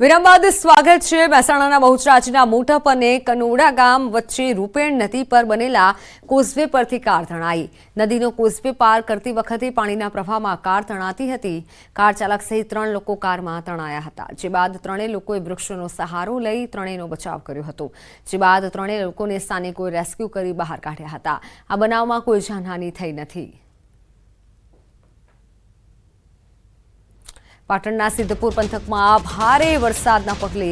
વિરામ સ્વાગત છે મહેસાણાના બહુચરાજીના મોટપ અને કનોડા ગામ વચ્ચે રૂપેણ નદી પર બનેલા કોઝવે પરથી કાર તણાઈ. નદીનો કોઝવે પાર કરતી વખતે પાણીના પ્રવાહમાં કાર તણાતી હતી. કાર ચાલક સહિત ત્રણ લોકો કારમાં તણાયા હતા. જે બાદ ત્રણેય લોકોએ વૃક્ષોનો સહારો લઈ ત્રણેયનો બચાવ કર્યો હતો. જે બાદ ત્રણેય લોકોને સ્થાનિકોએ રેસ્ક્યુ કરી બહાર કાઢ્યા હતા. આ બનાવમાં કોઈ જાનહાની થઈ નથી. પાટણના સિદ્ધપુર પંથકમાં ભારે વરસાદના પગલે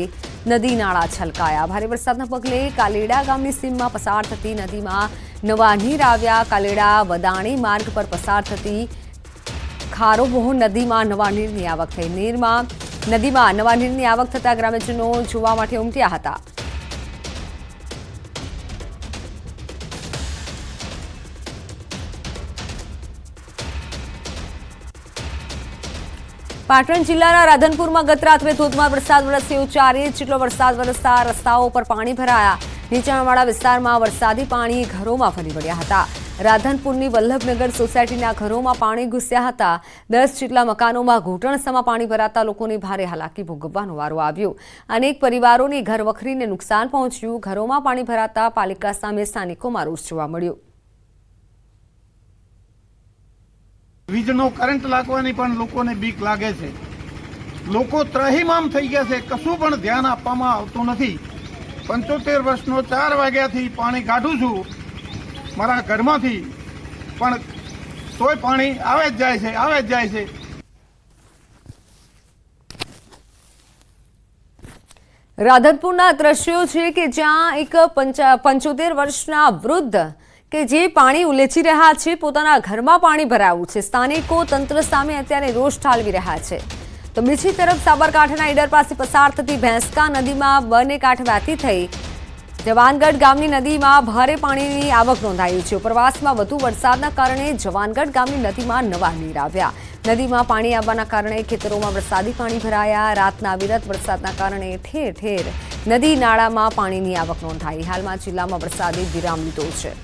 નદી નાળા છલકાયા. ભારે વરસાદના પગલે કાલેડા ગામની સીમમાં પસાર થતી નદીમાં નવા નીર આવ્યા. કાલેડા વદાણી માર્ગ પર પસાર થતી ખારોબોહ નદીમાં નવા નીરની આવક થઈ. નીરમાં નદીમાં નવા નીરની આવક થતા ગ્રામ્યજનો જોવા માટે ઉમટ્યા હતા. પાટણ જિલ્લાના રાધનપુરમાં ગત રાત્રે ધોધમાર વરસાદ વરસ્યો. ચાર ઇંચ જેટલો વરસાદ વરસતા રસ્તાઓ પર પાણી ભરાયા. નીચાણવાળા વિસ્તારમાં વરસાદી પાણી ઘરોમાં ફરી વળ્યા હતા. રાધનપુરની વલ્લભનગર સોસાયટીના ઘરોમાં પાણી ઘૂસ્યા હતા. દસ જેટલા મકાનોમાં ઘૂંટણસમાં પાણી ભરાતા લોકોને ભારે હાલાકી ભોગવવાનો વારો આવ્યો. અનેક પરિવારોની ઘર વખરીને નુકસાન પહોંચ્યું. ઘરોમાં પાણી ભરાતા પાલિકા સામે સ્થાનિકોમાં રોષ જોવા મળ્યો. વીજનો કરંટ લાગવાની પણ લોકોને બીક લાગે છે. લોકો ત્રહીમામ થઈ ગયા છે. કશું પણ ધ્યાન આપવામાં આવતું નથી. પંચોતેર વર્ષનો ચાર વાગ્યાથી પાણી કાઢું છું. મારા ઘરમાંથી. પણ તોય પાણી આવે જ જાય છે, આવે જ જાય છે. રાધનપુરના દ્રશ્યો છે કે જ્યાં એક પંચા- પંચોતેર વર્ષના વૃદ્ધ કે જે પાણી ઉલેચી રહ્યા છે, પોતાના ઘરમાં પાણી ભરાયું છે. સ્થાનિકો તંત્ર સામે અત્યારે રોષ ઠાલવી રહ્યા છે. તો બીજી તરફ સાબરકાંઠાના ઈડર પાસે પસાર થતી ભેંસકા નદીમાં બંને કાંઠ વહેતી થઈ. જવાનગઢ ગામની નદીમાં ભારે પાણીની આવક નોંધાઈ છે. ઉપરવાસમાં વધુ વરસાદના કારણે જવાનગઢ ગામની નદીમાં નવા નીર આવ્યા. નદીમાં પાણી આવવાના કારણે ખેતરોમાં વરસાદી પાણી ભરાયા. રાતના અવિરત વરસાદના કારણે ઠેર ઠેર નદી નાળામાં પાણીની આવક નોંધાઈ. હાલમાં જિલ્લામાં વરસાદે વિરામ લીધો છે.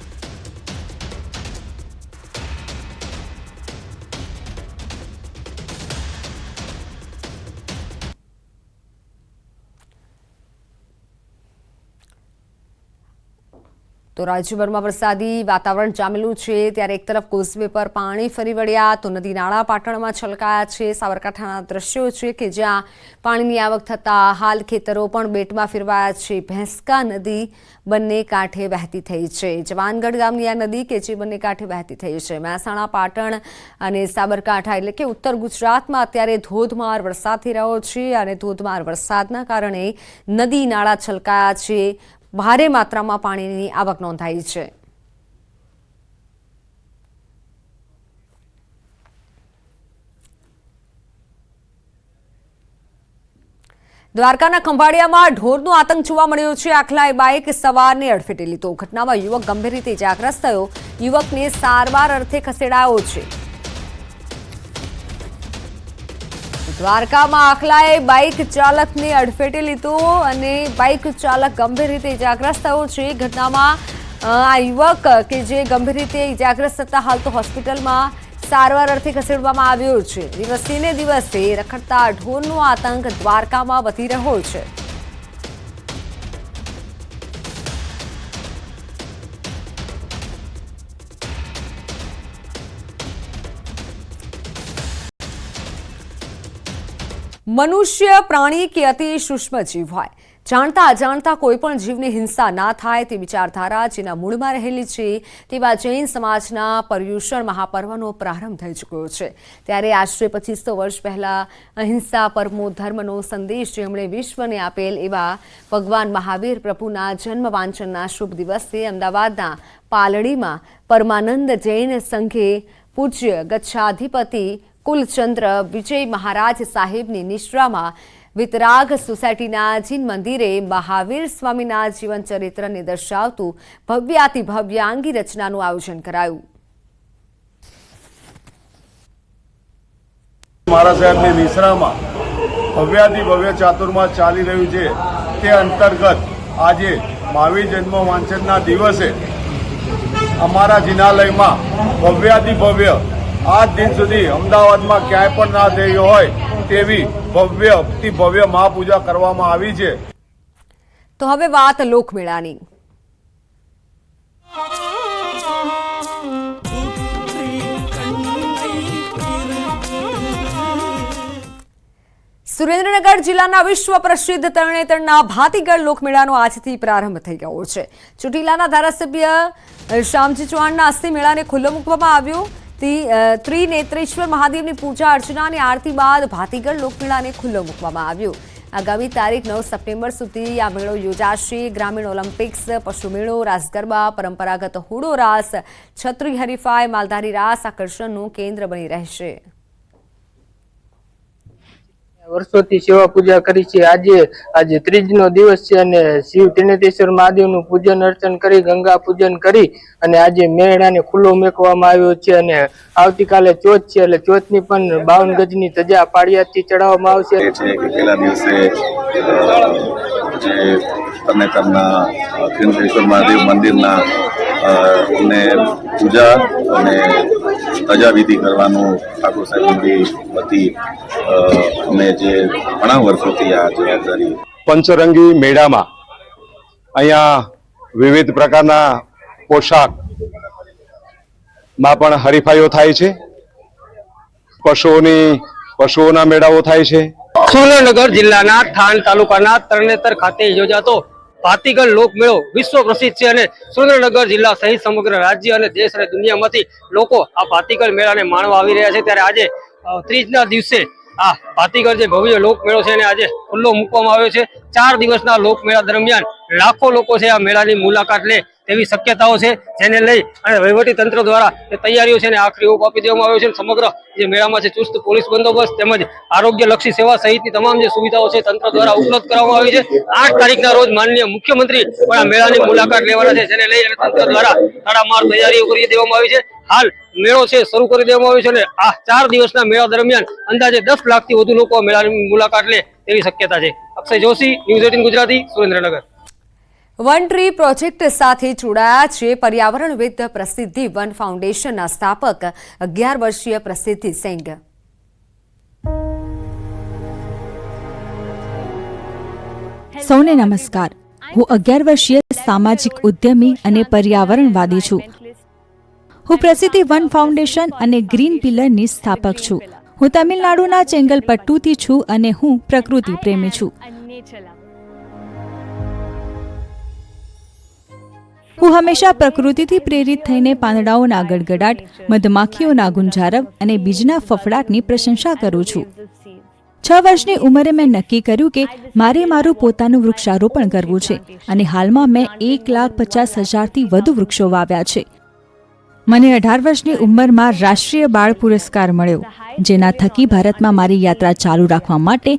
તો રાજ્યભરમાં વરસાદી વાતાવરણ જામેલું છે. ત્યારે એક તરફ કોઝવે પર પાણી ફરી વળ્યા તો નદી નાળા પાટણમાં છલકાયા છે. સાબરકાંઠાના દ્રશ્યો છે કે જ્યાં પાણીની આવક થતાં હાલ ખેતરો પણ બેટમાં ફેરવાયા છે. ભેંસકા નદી બંને કાંઠે વહેતી થઈ છે. જવાનગઢ ગામની આ નદી કે જે બંને કાંઠે વહેતી થઈ છે. મહેસાણા, પાટણ અને સાબરકાંઠા એટલે કે ઉત્તર ગુજરાતમાં અત્યારે ધોધમાર વરસાદ થઈ રહ્યો છે અને ધોધમાર વરસાદના કારણે નદી નાળા છલકાયા છે. ભારે માત્રામાં પાણીની આવક નોંધાઈ છે. દ્વારકાના ખંભાળિયામાં ઢોરનો આતંક જોવા મળ્યો છે. આખલાએ બાઇક સવારને અડફેટે લીધો. ઘટનામાં યુવક ગંભીર રીતે ઇજાગ્રસ્ત થયો. યુવકને સારવાર અર્થે ખસેડાયો છે. દ્વારકામાં આખલાએ બાઇક ચાલકને અડફેટે લીધો અને બાઇક ચાલક ગંભીર રીતે ઇજાગ્રસ્ત થયો છે. ઘટનામાં આ યુવક કે જે ગંભીર રીતે ઇજાગ્રસ્ત થતા હાલ તો હોસ્પિટલમાં સારવાર અર્થે ખસેડવામાં આવ્યો છે. દિવસે ને દિવસે રખડતા ઢોરનો આતંક દ્વારકામાં વધી રહ્યો છે. મનુષ્ય, પ્રાણી કે અતિ સૂક્ષ્મ જીવ હોય. જાણતા અજાણતા કોઈ પણ જીવની હિંસા ના થાય તે વિચારધારા જેના મૂળમાં રહેલી છે તેવા જૈન સમાજના પર્યુષણ મહાપર્વનો પ્રારંભ થઈ ચૂક્યો છે. ત્યારે આશરે પચીસો વર્ષ પહેલા અહિંસા પરમો ધર્મનો સંદેશ જેમણે વિશ્વને આપેલ એવા ભગવાન મહાવીર પ્રભુના જન્મ વાંચનના શુભ દિવસે અમદાવાદના પાલડીમાં પરમાનંદ જૈન સંઘે પૂજ્ય ગચ્છાધિપતિ કુલચંદ્ર વિજય મહારાજ સાહેબની નિશ્રામાં વિતરાગ સોસાયટીના જીન મંદિરે મહાવીર સ્વામીના જીવન ચરિત્રને દર્શાવતું ભવ્યાતિ ભવ્યાંગી રચનાનું આયોજન કરાયું. મહારાજ સાહેબની નિશ્રામાં ભવ્યાથી ભવ્ય ચાતુર્માસ ચાલી રહ્યું છે. તે અંતર્ગત આજે મહાવીર જન્મ વાંચનના દિવસે અમારા જિનાલયમાં ભવ્યાથી ભવ્ય આજ દિન સુધી અમદાવાદમાં ક્યાંય પણ ના થઈ હોય તેવી ભવ્ય અતિ ભવ્ય મહાપૂજા કરવામાં આવી છે. તો હવે વાત લોકમેળાની. સુરેન્દ્રનગર જિલ્લાના વિશ્વ પ્રસિદ્ધ તરણેતરના ભાતીગઢ લોકમેળાનો આજથી પ્રારંભ થઈ ગયો છે. ચોટીલાના ધારાસભ્ય શ્યામજી ચૌહાણના હસ્તે મેળાને ખુલ્લો મૂકવામાં આવ્યો. ત્રિનેત્રેશ્વર મહાદેવની પૂજા અર્ચના અને આરતી બાદ ભાતીગઢ લોકમેળાને ખુલ્લો મૂકવામાં આવ્યો. આગામી તારીખ નવ સપ્ટેમ્બર સુધી આ મેળો યોજાશે. ગ્રામીણ ઓલિમ્પિક્સ, પશુ મેળો, રાસ ગરબા, પરંપરાગત હુડો રાસ, છત્રી હરીફાઈ, માલધારી રાસ આકર્ષણનું કેન્દ્ર બની રહેશે. વર્ષોથી સેવા પૂજા કરી છે. આજે આજે ત્રીજનો દિવસ છે અને શિવ ત્રિનેતેશ્વર મહાદેવનું પૂજન, અર્ચન કરી, ગંગા પૂજન કરી અને આજે મેળાને ખુલ્લો મૂકવામાં આવ્યો છે અને આવતીકાલે ચોથ છે એટલે ચોથની પણ બાવન ગજની ધજા પાળિયાથી ચડાવવામાં આવશે. પહેલા દિવસે જે તરણેતરના ત્રિનેતેશ્વર મહાદેવ મંદિરના પૂજા અને ધજાવિધિ કરવાનું ઠાકોર સાહેબની વતી અમે જે ઘણા વર્ષોથી આ જવાબદારી પંચરંગી મેળામાં અહીંયા વિવિધ પ્રકારના પોશાકમાં પણ હરીફાઈઓ થાય છે. પશુઓની પશુઓના મેળાઓ થાય છે. સુરેન્દ્રનગર જિલ્લાના થાન તાલુકાના તરણેતર ખાતે યોજાતો ભાતીગળ લોકમેળો વિશ્વ પ્રસિદ્ધ છે અને સુરેન્દ્રનગર જિલ્લા સહિત સમગ્ર રાજ્ય અને દેશ અને દુનિયામાંથી લોકો આ ભાતીગળ મેળાને માણવા આવી રહ્યા છે. ત્યારે આજે ત્રીજના દિવસે આ ભાતીગળ જે ભવ્ય લોકમેળો છે એને આજે ખુલ્લો મૂકવામાં આવ્યો છે. ચાર દિવસના લોકમેળા દરમિયાન લાખો લોકો છે આ મેળાની મુલાકાત લે તેવી શક્યતાઓ છે જેને લઈ અને તંત્ર દ્વારા જે તૈયારીઓ છે ને આખરી ઓપ આપી દેવામાં આવ્યો છે સમગ્ર જે મેળામાં છે ચુસ્ત પોલીસ બંદોબસ્ત તેમજ આરોગ્યલક્ષી સેવા સહિતની તમામ જે સુવિધાઓ છે તંત્ર દ્વારા ઉપલબ્ધ કરવામાં આવી છે. આઠ તારીખના રોજ માનનીય મુખ્યમંત્રી પણ આ મેળાની મુલાકાત લેવાના છે જેને લઈ અને તંત્ર દ્વારા તડામાર તૈયારીઓ કરી દેવામાં આવી છે. હાલ મેળો છે શરૂ કરી દેવામાં આવ્યો છે અને આ ચાર દિવસના મેળા દરમિયાન અંદાજે દસ લાખથી વધુ લોકો મેળાની મુલાકાત લે તેવી શક્યતા છે. Akshay Joshi, news eighteen Gujarati, Surendranagar. One tree project સાથે જોડાયા છે. પર્યાવરણવિદ પ્રસિદ્ધિ વન ફાઉન્ડેશનના સ્થાપક અગિયાર વર્ષીય પ્રસિદ્ધિ સિંઘ સૌને નમસ્કાર. હું અગિયાર વર્ષીય સામાજિક ઉદ્યમી અને પર્યાવરણવાદી છું. હું પ્રસિદ્ધિ વન ફાઉન્ડેશન અને ગ્રીન પિલરની સ્થાપક છું. હું તમિલનાડુના ચેંગલપટ્ટુથી છું અને હું પ્રકૃતિ પ્રેમી છું. હું હંમેશા પ્રકૃતિથી પ્રેરિત થઈને પાંદડાઓના ગડગડાટ, મધમાખીઓના ગુંજારવ અને બીજના ફફડાટની પ્રશંસા કરું છું. છ વર્ષની ઉંમરે મેં નક્કી કર્યું કે મારે મારું પોતાનું વૃક્ષારોપણ કરવું છે અને હાલમાં મેં એક લાખ પચાસ હજારથી વધુ વૃક્ષો વાવ્યા છે. મને અઢાર વર્ષની ઉંમરમાં રાષ્ટ્રીય બાળ પુરસ્કાર મળ્યો, જેના થકી ભારતમાં મારી યાત્રા ચાલુ રાખવા માટે